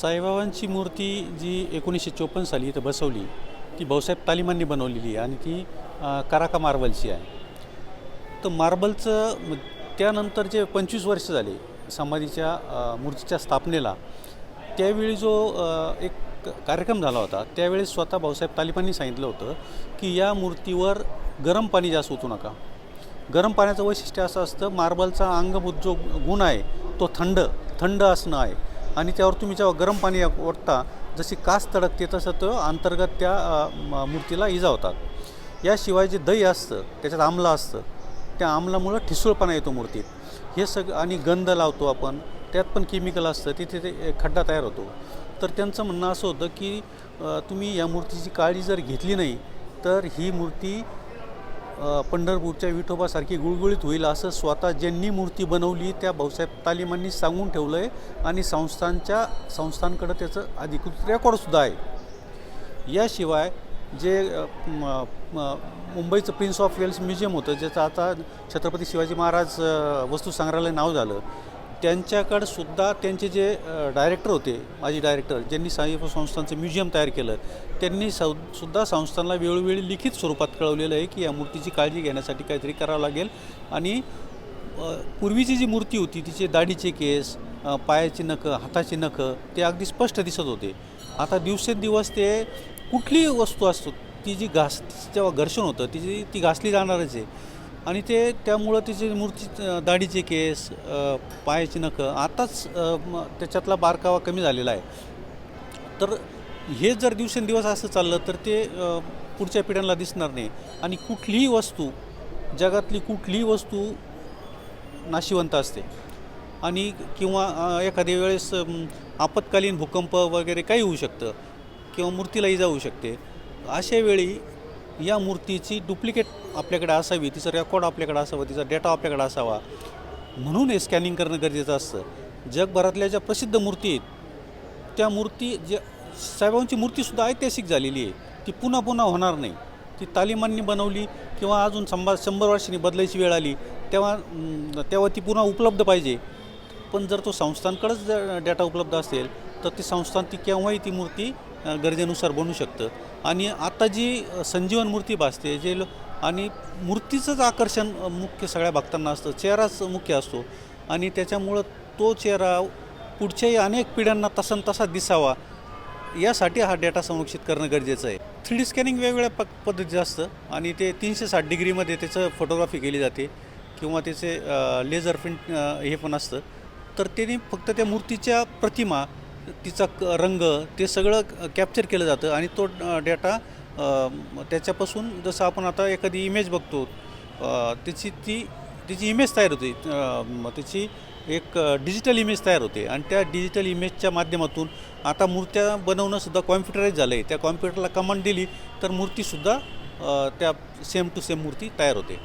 साईबाबांची मूर्ती जी एकोणीसशे चोपन्न साली इथं बसवली ती भाऊसाहेब तालिमांनी बनवलेली आहे आणि ती कराका मार्बलची आहे. तर मार्बलचं त्यानंतर जे पंचवीस वर्ष झाले समाधीच्या मूर्तीच्या स्थापनेला त्यावेळी जो एक कार्यक्रम झाला होता त्यावेळी स्वतः भाऊसाहेब तालिबांनी सांगितलं होतं की या मूर्तीवर गरम पाणी जास्त ओतू नका. गरम पाण्याचं वैशिष्ट्य असं असतं मार्बलचा अंगभूत जो गुण आहे तो थंड थंड असणं आहे. आणि त्यावर तुम्ही जेव्हा गरम पाणी ओतता जशी कास तडकते तसं तो अंतर्गत त्या मूर्तीला इजा होतात. याशिवाय जे दही असतं त्याच्यात आम्ल असतं त्या आम्लामुळं ठिसूळपणा येतो मूर्तीत. हे सग आणि गंध लावतो आपण त्यात पण केमिकल असतं तिथे ते खड्डा तयार होतो. तर त्यांचं म्हणणं असं होतं की तुम्ही या मूर्तीची काळजी जर घेतली नाही तर ही मूर्ती पंढरपूरच्या विठोबासारखी गुळगुळीत होईल असं स्वतः ज्यांनी मूर्ती बनवली त्या भाऊसाहेब तालिमांनी सांगून ठेवलं आहे आणि संस्थांच्या संस्थांकडं त्याचं अधिकृत रेकॉर्डसुद्धा आहे. याशिवाय जे मुंबईचं प्रिन्स ऑफ वेल्स म्युझियम होतं ज्याचं आता छत्रपती शिवाजी महाराज वस्तू संग्रहालय नाव झालं त्यांच्याकडं सुद्धा त्यांचे जे डायरेक्टर होते माजी डायरेक्टर ज्यांनी साई संस्थांचं म्युझियम तयार केलं त्यांनी सौ सुद्धा संस्थांना वेळोवेळी लिखित स्वरूपात कळवलेलं आहे की या मूर्तीची काळजी घेण्यासाठी काहीतरी करावं लागेल. आणि पूर्वीची जी मूर्ती होती तिचे दाढीचे केस पायाची नखं हाताची नखं ते अगदी स्पष्ट दिसत होते. आता दिवसेंदिवस ते कुठलीही वस्तू असतो ती जी घास जेव्हा घर्षण होतं ती जी ती घासली जाणारच आहे. आणि ते त्यामुळं तिची मूर्ती दाढीचे केस पायाची नखं आताच त्याच्यातला बारकावा कमी झालेला आहे. तर हे जर दिवसेंदिवस असं चाललं तर ते पुढच्या पिढ्यांना दिसणार नाही. आणि कुठलीही वस्तू जगातली कुठलीही वस्तू नाशिवंत असते. आणि किंवा एखाद्या वेळेस आपत्कालीन भूकंप वगैरे काही होऊ शकतं किंवा मूर्तीला इजा होऊ शकते. अशा वेळी या मूर्तीची डुप्लिकेट आपल्याकडे असावी तिचा रेकॉर्ड आपल्याकडे असावा तिचा डेटा आपल्याकडे असावा. म्हणून हे स्कॅनिंग करणं गरजेचं असतं. जगभरातल्या ज्या प्रसिद्ध मूर्ती आहेत त्या मूर्ती जे साहेबांची मूर्तीसुद्धा ऐतिहासिक झालेली आहे. ती पुन्हा पुन्हा होणार नाही. ती तालिमांनी बनवली किंवा अजून शंभर शंभर वर्षांनी बदलायची वेळ आली तेव्हा तेव्हा ती पुन्हा उपलब्ध पाहिजे. पण जर तो संस्थांकडेच जर डेटा उपलब्ध असेल तर ती संस्थान ती केव्हाही ती मूर्ती गरजेनुसार बनू शकतं. आणि आता जी संजीवन मूर्ती भासते जे आणि मूर्तीचंच आकर्षण मुख्य सगळ्या भक्तांना असतं चेहराच मुख्य असतो. आणि त्याच्यामुळं तो चेहरा पुढच्याही अनेक पिढ्यांना तसन तसा दिसावा यासाठी हा डेटा संरक्षित करणं गरजेचं आहे. थ्री डी स्कॅनिंग वेगवेगळ्या प पद्धतीचं असतं आणि ते तीनशे साठ डिग्रीमध्ये त्याचं फोटोग्राफी केली जाते किंवा त्याचे लेझर प्रिंट हे पण असतं. तर त्याने फक्त त्या मूर्तीच्या प्रतिमा तिचा क रंग ते सगळं कॅप्चर केलं जातं आणि तो डेटा त्याच्यापासून जसं आपण आता एखादी इमेज बघतो तिची त्याची ती तिची इमेज तयार होते. त्याची एक डिजिटल इमेज तयार होते. आणि त्या डिजिटल इमेजच्या माध्यमातून आता मूर्त्या बनवणंसुद्धा कॉम्प्युटराईज झालं आहे त्या कॉम्प्युटरला कमांड दिली तर मूर्तीसुद्धा त्या सेम टू सेम मूर्ती तयार होते.